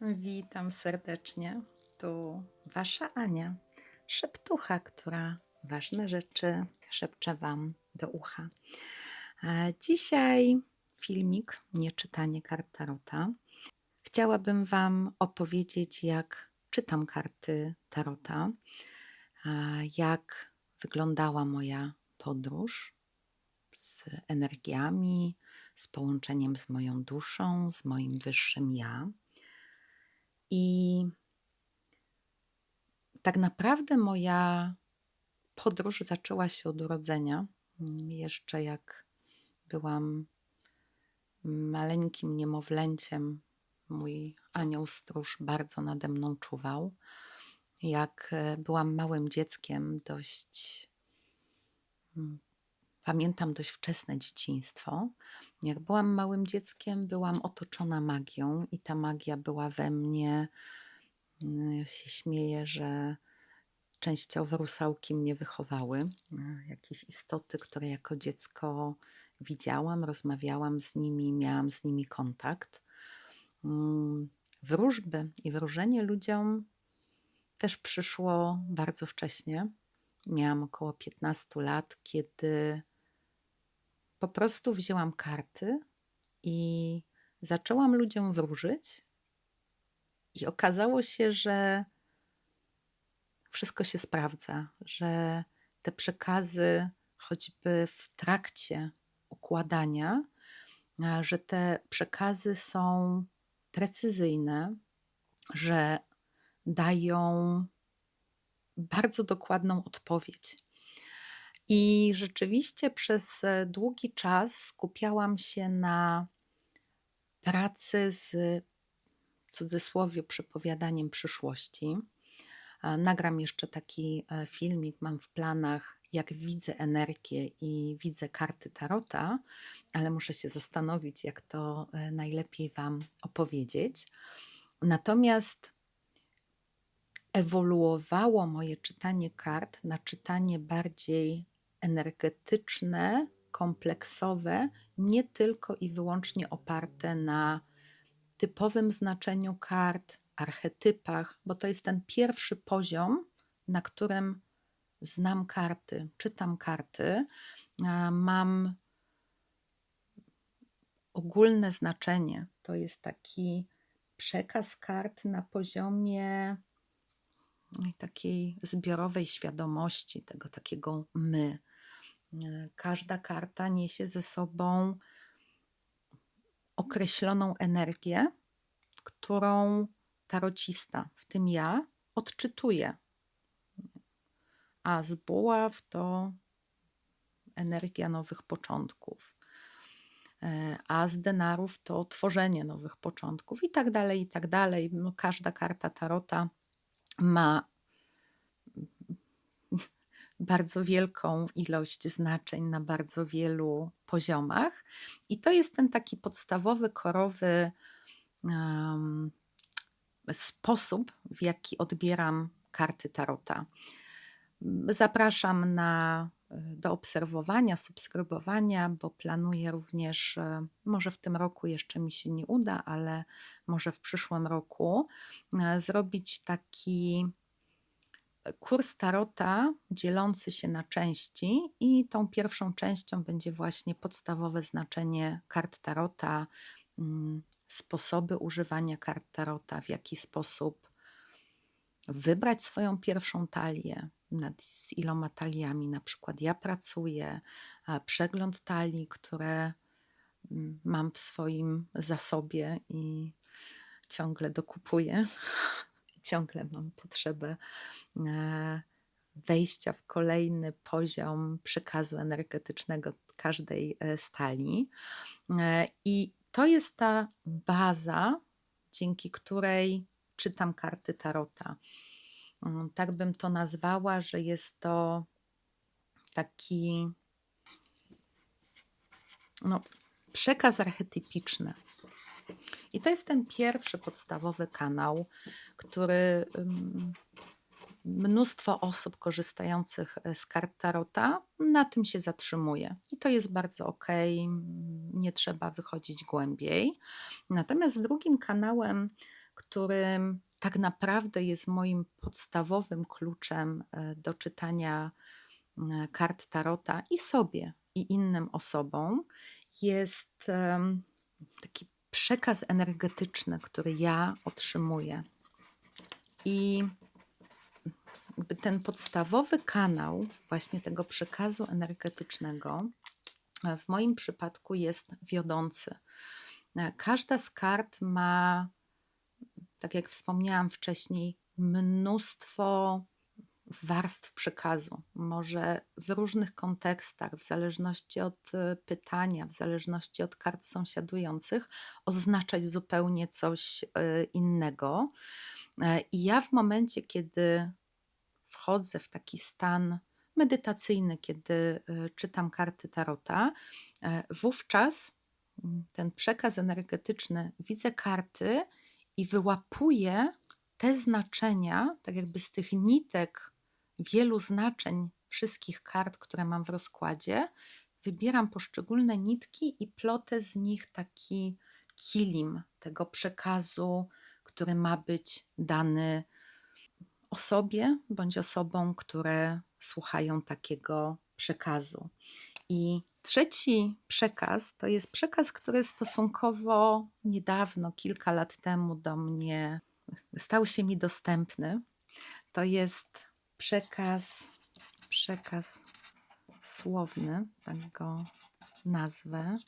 Witam serdecznie. Tu Wasza Ania, szeptucha, która ważne rzeczy szepcze Wam do ucha. Dzisiaj filmik, nie czytanie kart Tarota. Chciałabym Wam opowiedzieć, jak czytam karty Tarota, jak wyglądała moja podróż z energiami, z połączeniem z moją duszą, z moim wyższym ja. I tak naprawdę moja podróż zaczęła się od urodzenia. Mm, Jeszcze jak byłam maleńkim niemowlęciem, mój anioł stróż bardzo nade mną czuwał. Jak e, byłam małym dzieckiem, dość mm, pamiętam dość wczesne dzieciństwo. Jak byłam małym dzieckiem, byłam otoczona magią i ta magia była we mnie. Mm, Ja się śmieję, że częściowo rusałki mnie wychowały. e, Jakieś istoty, które jako dziecko widziałam, rozmawiałam z nimi, miałam z nimi kontakt. Mm, Wróżby i wróżenie ludziom też przyszło bardzo wcześnie. Miałam około 15 lat, kiedy po prostu wzięłam karty i zaczęłam ludziom wróżyć. I okazało się, że wszystko się sprawdza, że te przekazy, choćby w trakcie układania, że te przekazy są precyzyjne, że dają bardzo dokładną odpowiedź. I rzeczywiście przez e, długi czas skupiałam się na pracy z w cudzysłowie przepowiadaniem przyszłości. Nagram jeszcze taki e, filmik, mam w planach, jak widzę energię i widzę karty Tarota, ale muszę się zastanowić, jak to e, najlepiej Wam opowiedzieć. Natomiast ewoluowało moje czytanie kart na czytanie bardziej energetyczne, kompleksowe, nie tylko i wyłącznie oparte na typowym znaczeniu kart, archetypach, bo to jest ten pierwszy poziom, na którym znam karty, czytam karty, mam ogólne znaczenie. To jest taki przekaz kart na poziomie takiej zbiorowej świadomości, tego takiego my. E, Każda karta niesie ze sobą określoną energię, którą tarocista, w tym ja, odczytuje. A z buław to energia nowych początków, e, a z denarów to tworzenie nowych początków i tak dalej, i tak dalej. No, każda karta tarota ma bardzo wielką ilość znaczeń na bardzo wielu poziomach. I to jest ten taki podstawowy, korowy em, sposób, w jaki odbieram karty tarota. Zapraszam na, e, do obserwowania, subskrybowania, bo planuję również, e, może w tym roku jeszcze mi się nie uda, ale może w przyszłym roku, e, zrobić taki kurs tarota dzielący się na części i tą pierwszą częścią będzie właśnie podstawowe znaczenie kart tarota, mm, sposoby używania kart tarota, w jaki sposób wybrać swoją pierwszą talię, nad z iloma taliami na przykład ja pracuję, przegląd talii, które mm, mam w swoim zasobie i ciągle dokupuję. Ciągle mam potrzebę e, wejścia w kolejny poziom przekazu energetycznego każdej e, stali. E, I to jest ta baza, dzięki której czytam karty Tarota. Mm, Tak bym to nazwała, że jest to taki no, przekaz archetypiczny. I to jest ten pierwszy podstawowy kanał, który mnóstwo osób korzystających e, z kart Tarota na tym się zatrzymuje. I to jest bardzo ok, nie trzeba wychodzić głębiej. Natomiast drugim kanałem, którym tak naprawdę jest moim podstawowym kluczem e, do czytania e, kart tarota i sobie, i innym osobom, jest taki przekaz energetyczny, który ja otrzymuję. I ten podstawowy kanał właśnie tego przekazu energetycznego e, w moim przypadku jest wiodący. E, Każda z kart ma, tak jak wspomniałam wcześniej, mnóstwo warstw przekazu. Może w różnych kontekstach, w zależności od e, pytania, w zależności od kart sąsiadujących, oznaczać zupełnie coś e, innego. E, I ja w momencie, kiedy wchodzę w taki stan medytacyjny, kiedy czytam karty tarota, wówczas mm, ten przekaz energetyczny, widzę karty i wyłapuję te znaczenia, tak jakby z tych nitek wielu znaczeń wszystkich kart, które mam w rozkładzie, wybieram poszczególne nitki i plotę z nich taki kilim tego przekazu, który ma być dany osobie bądź osobom, które słuchają takiego przekazu. I trzeci przekaz to jest przekaz, który stosunkowo niedawno, kilka lat temu do mnie stał się mi dostępny. To jest przekaz, przekaz słowny, tak go nazwę,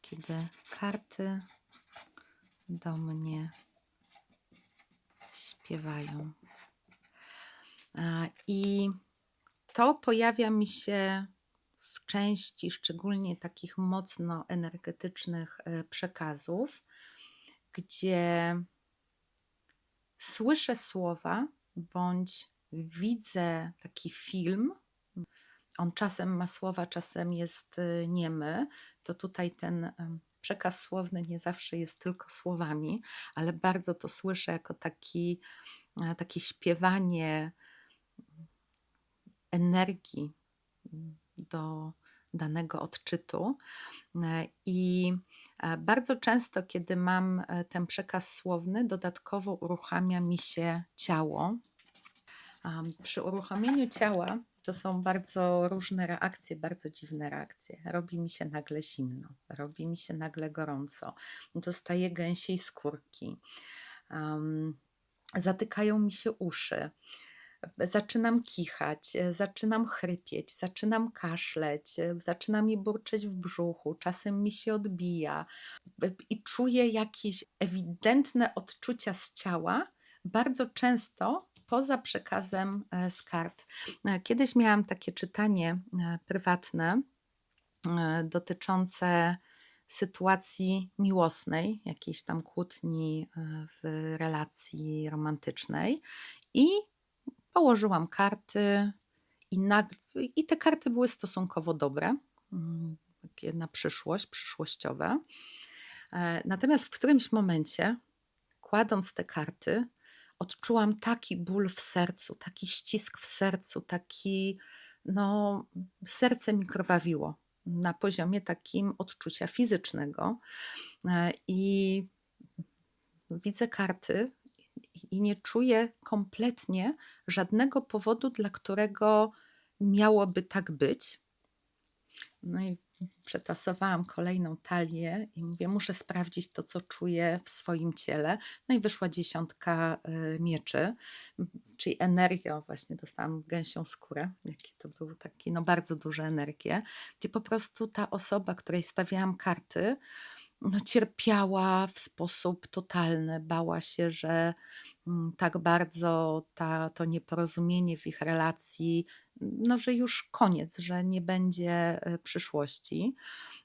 kiedy karty do mnie śpiewają. I to pojawia mi się w części szczególnie takich mocno energetycznych e, przekazów, gdzie słyszę słowa bądź widzę taki film. On czasem ma słowa, czasem jest e, niemy. To tutaj ten przekaz słowny nie zawsze jest tylko słowami, ale bardzo to słyszę jako taki, e, takie śpiewanie energii mm, do danego odczytu. E, I bardzo często, kiedy mam e, ten przekaz słowny, dodatkowo uruchamia mi się ciało. Przy uruchomieniu ciała to są bardzo różne reakcje, bardzo dziwne reakcje. Robi mi się nagle zimno, robi mi się nagle gorąco, dostaję gęsiej skórki, am, zatykają mi się uszy, zaczynam kichać, e, zaczynam chrypieć, zaczynam kaszleć, e, zaczyna mi burczeć w brzuchu, czasem mi się odbija e, i czuję jakieś ewidentne odczucia z ciała, bardzo często poza przekazem z kart. Kiedyś miałam takie czytanie prywatne dotyczące sytuacji miłosnej, jakiejś tam kłótni w relacji romantycznej i położyłam karty i, nag- i te karty były stosunkowo dobre, mm, takie na przyszłość, przyszłościowe. E, Natomiast w którymś momencie, kładąc te karty, odczułam taki ból w sercu, taki ścisk w sercu, taki, no, serce mi krwawiło na poziomie takim odczucia fizycznego. E, I widzę karty i nie czuję kompletnie żadnego powodu, dla którego miałoby tak być. No i przetasowałam kolejną talię i mówię, muszę sprawdzić to, co czuję w swoim ciele. No i wyszła dziesiątka y, mieczy, czyli energia, właśnie dostałam gęsią skórę, jakie to były takie, no bardzo duże energie, gdzie po prostu ta osoba, której stawiałam karty, no cierpiała w sposób totalny, bała się, że mm, tak bardzo ta, to nieporozumienie w ich relacji, no że już koniec, że nie będzie e, przyszłości.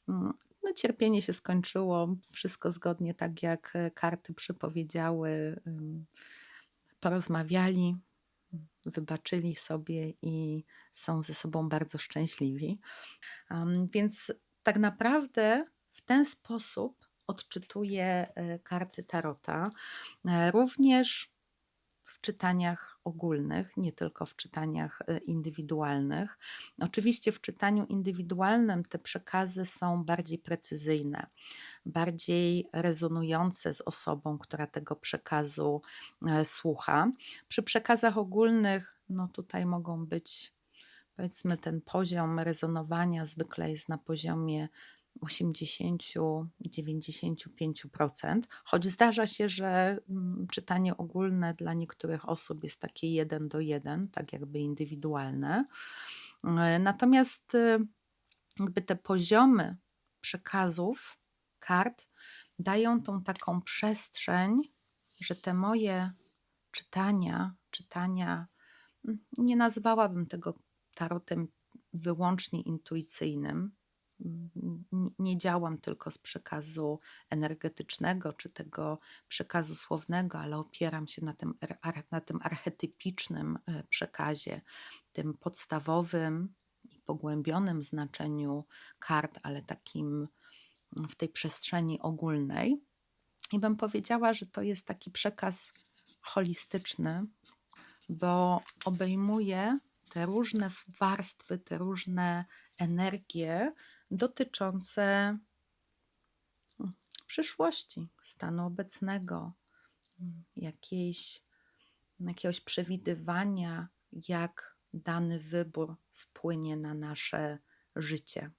Mm, No, cierpienie się skończyło, wszystko zgodnie tak jak e, karty przypowiedziały. Porozmawiali, wybaczyli sobie i są ze sobą bardzo szczęśliwi. Więc tak naprawdę w ten sposób odczytuję e, karty tarota. E, Również w czytaniach ogólnych, nie tylko w czytaniach y, indywidualnych. Oczywiście w czytaniu indywidualnym te przekazy są bardziej precyzyjne, bardziej rezonujące z osobą, która tego przekazu e, słucha. Przy przekazach ogólnych, no tutaj mogą być, powiedzmy, ten poziom rezonowania zwykle jest na poziomie 80-95%, choć zdarza się, że mm, czytanie ogólne dla niektórych osób jest takie jeden do jeden, tak jakby indywidualne. E, Natomiast y, jakby te poziomy przekazów, kart dają tą taką przestrzeń, że te moje czytania, czytania, mm, nie nazwałabym tego tarotem wyłącznie intuicyjnym. Mm, Nie działam tylko z przekazu energetycznego czy tego przekazu słownego, ale opieram się na tym, na tym archetypicznym e, przekazie, tym podstawowym i pogłębionym znaczeniu kart, ale takim w tej przestrzeni ogólnej. I bym powiedziała, że to jest taki przekaz holistyczny, bo obejmuje te różne warstwy, te różne energie dotyczące mm, przyszłości, stanu obecnego, jakiejś, jakiegoś przewidywania, jak dany wybór wpłynie na nasze życie.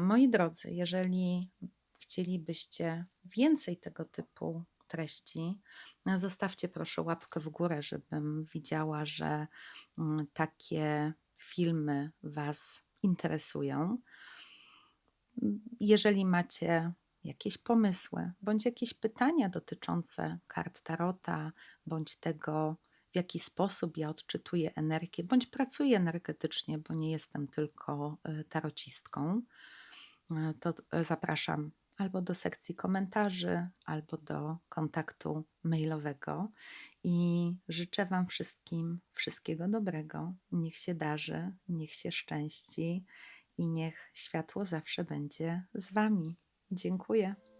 Moi drodzy, jeżeli chcielibyście więcej tego typu treści, zostawcie proszę łapkę w górę, żebym widziała, że mm, takie filmy Was interesują. Jeżeli macie jakieś pomysły bądź jakieś pytania dotyczące kart tarota, bądź tego, w jaki sposób ja odczytuję energię, bądź pracuję energetycznie, bo nie jestem tylko y, tarocistką, y, to y, zapraszam albo do sekcji komentarzy, albo do kontaktu mailowego. I życzę Wam wszystkim wszystkiego dobrego. Niech się darzy, niech się szczęści i niech światło zawsze będzie z Wami. Dziękuję.